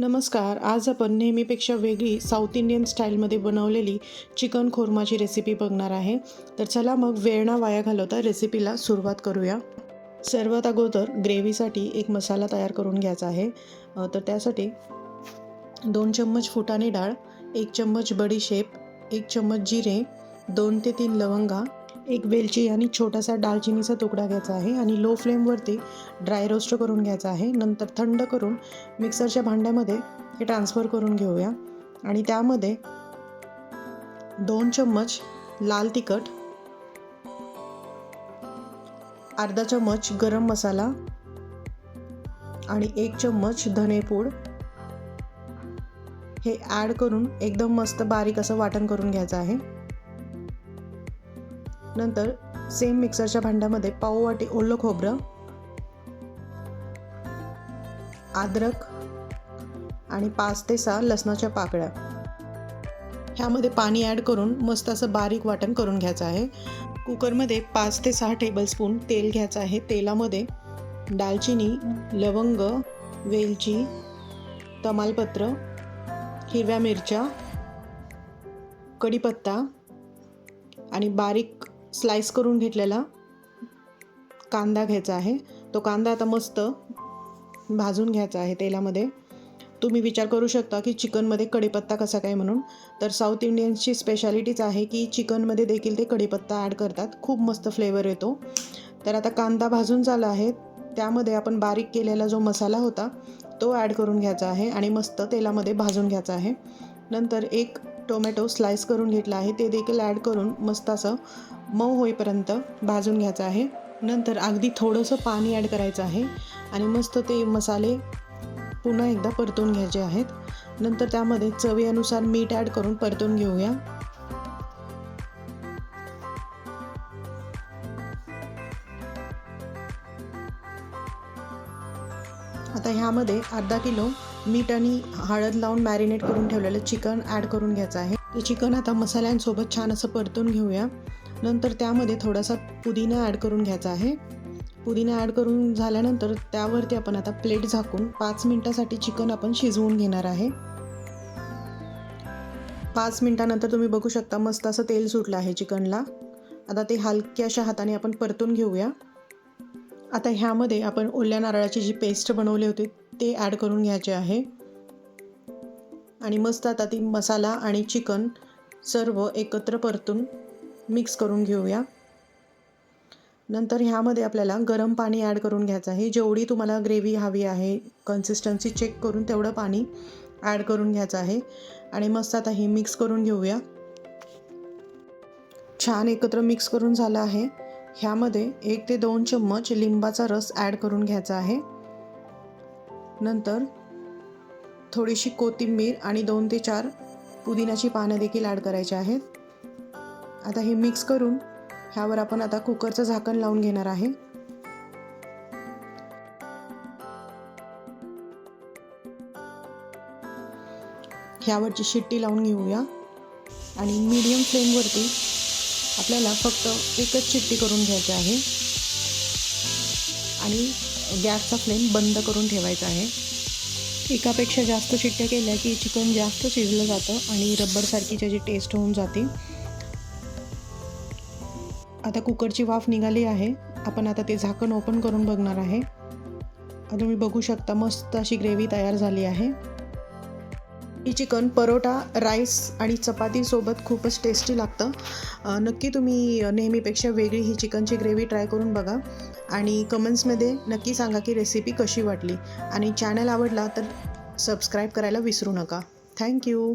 नमस्कार आज आपण नेहमीपेक्षा वेगळी साऊथ इंडियन स्टाईलमध्ये बनवलेली चिकन खोरमाची रेसिपी बघणार आहे. तर चला मग वेळ ना वाया घालवता रेसिपीला सुरुवात करूया. सर्वात अगोदर ग्रेव्हीसाठी एक मसाला तयार करून घ्यायचा आहे. तर त्यासाठी दोन चम्मच फुटाणे डाळ एक चम्मच बडीशेप एक चम्मच जिरे दोन ते तीन लवंगा एक वेलची आणि छोटासा दालचिनीचा तुकडा घ्यायचा आहे आणि लो फ्लेमवरती ड्राय रोस्ट करून घ्यायचा आहे. नंतर थंड करून मिक्सरच्या भांड्यामध्ये हे ट्रान्सफर करून घेऊया. आणि त्यामध्ये दोन चम्मच लाल तिखट अर्धा चम्मच गरम मसाला आणि एक चम्मच धनेपूड हे ॲड करून एकदम मस्त बारीक असं वाटण करून घ्यायचं आहे. नंतर सेम मिक्सरच्या भांड्यामध्ये पाव वाटी ओलं खोबरं अद्रक आणि पाच ते सहा लसणाच्या पाकळ्या. ह्यामध्ये पाणी ॲड करून मस्त असं बारीक वाटण करून घ्यायचं आहे. कुकरमध्ये पाच ते सहा टेबलस्पून तेल घ्यायचं आहे. तेलामध्ये दालचिनी लवंग वेलची तमालपत्र हिरव्या मिरच्या कढीपत्ता आणि बारीक स्लाइस करून घेतलेला कांदा घ्यायचा आहे. तो कांदा आता मस्त भाजून घ्यायचा आहे तेलामध्ये. तुम्ही विचार करू शकता की चिकनमध्ये कढीपत्ता कसा काय म्हणून. तर साऊथ इंडियन्सची स्पेशालिटीच आहे की चिकनमध्ये देखील ते कढीपत्ता ॲड करतात. खूप मस्त फ्लेवर येतो. तर आता कांदा भाजून झाला आहे. त्यामध्ये आपण बारीक केलेला जो मसाला होता तो ॲड करून घ्यायचा आहे आणि मस्त तेलामध्ये भाजून घ्यायचा आहे. नंतर एक टोमॅटो स्लाइस करून घेतला आहे. ते देखील ॲड करून मस्त असं मऊ होईपर्यंत भाजून घ्यायचं आहे. नंतर अगदी थोडंसं पाणी ॲड करायचं आहे आणि मस्त ते मसाले पुन्हा एकदा परतून घ्यायचे आहेत. नंतर त्यामध्ये चवीनुसार मीठ ॲड करून परतून घेऊया. आता ह्यामध्ये अर्धा किलो मीठ आणि हळद लावून मॅरिनेट करून ठेवलेलं चिकन ॲड करून घ्यायचं आहे. ते चिकन आता मसाल्यांसोबत छान असं परतून घेऊया. नंतर त्यामध्ये थोडासा पुदिना ॲड करून घ्यायचा आहे. पुदिना ॲड करून झाल्यानंतर त्यावरती आपण आता प्लेट झाकून पाच मिनटासाठी चिकन आपण शिजवून घेणार आहे. पाच मिनटानंतर तुम्ही बघू शकता मस्त असं तेल सुटलं आहे चिकनला. आता ते हलक्याशा हाताने आपण परतून घेऊया. आता ह्यामध्ये आपण ओल्या नारळाची जी पेस्ट बनवली होती ते ॲड करून घ्यायचे आहे. आणि मस्त आता ती मसाला आणि चिकन सर्व एकत्र परतून मिक्स करून घेऊया. नंतर ह्यामध्ये आपल्याला गरम पाणी ॲड करून घ्यायचं आहे. जेवढी तुम्हाला ग्रेव्ही हवी आहे कन्सिस्टन्सी चेक करून तेवढं पाणी ॲड करून घ्यायचं आहे. आणि मस्त आता हे मिक्स करून घेऊया. छान एकत्र मिक्स करून झालं आहे. ह्यामध्ये एक ते दोन चम्मच लिंबाचा रस ॲड करून घ्यायचा आहे. नंतर थोडीशी कोथिंबीर आणि दोन ते चार पुदिन्याची पानं देखील ॲड करायची आहेत. आता हे मिक्स करून ह्यावर आपण आता कुकरचं झाकण लावून घेणार आहे. ह्यावरची शिट्टी लावून घेऊया. आणि मीडियम फ्लेमवरती आपल्याला फक्त एकच चिट्टी करून घ्यायची आहे. आणि गॅसचा फ्लेम बंद करून ठेवायचा आहे. एकापेक्षा जास्त शिट्ट्या केल्या की चिकन जास्त शिजलं जातं आणि रब्बरसारखी त्याची टेस्ट होऊन जाते. आता कुकरची वाफ निघाली आहे. आपण आता ते झाकण ओपन करून बघणार आहे. तुम्ही बघू शकता मस्त अशी ग्रेव्ही तयार झाली आहे. ही चिकन परोटा राईस आणि चपातीसोबत खूपच टेस्टी लागतं. नक्की तुम्ही नेहमीपेक्षा वेगळी ही चिकनची ग्रेव्ही ट्राय करून बघा. आणि कमेंट्समध्ये नक्की सांगा की रेसिपी कशी वाटली. आणि चॅनल आवडला तर सबस्क्राईब करायला विसरू नका. थँक्यू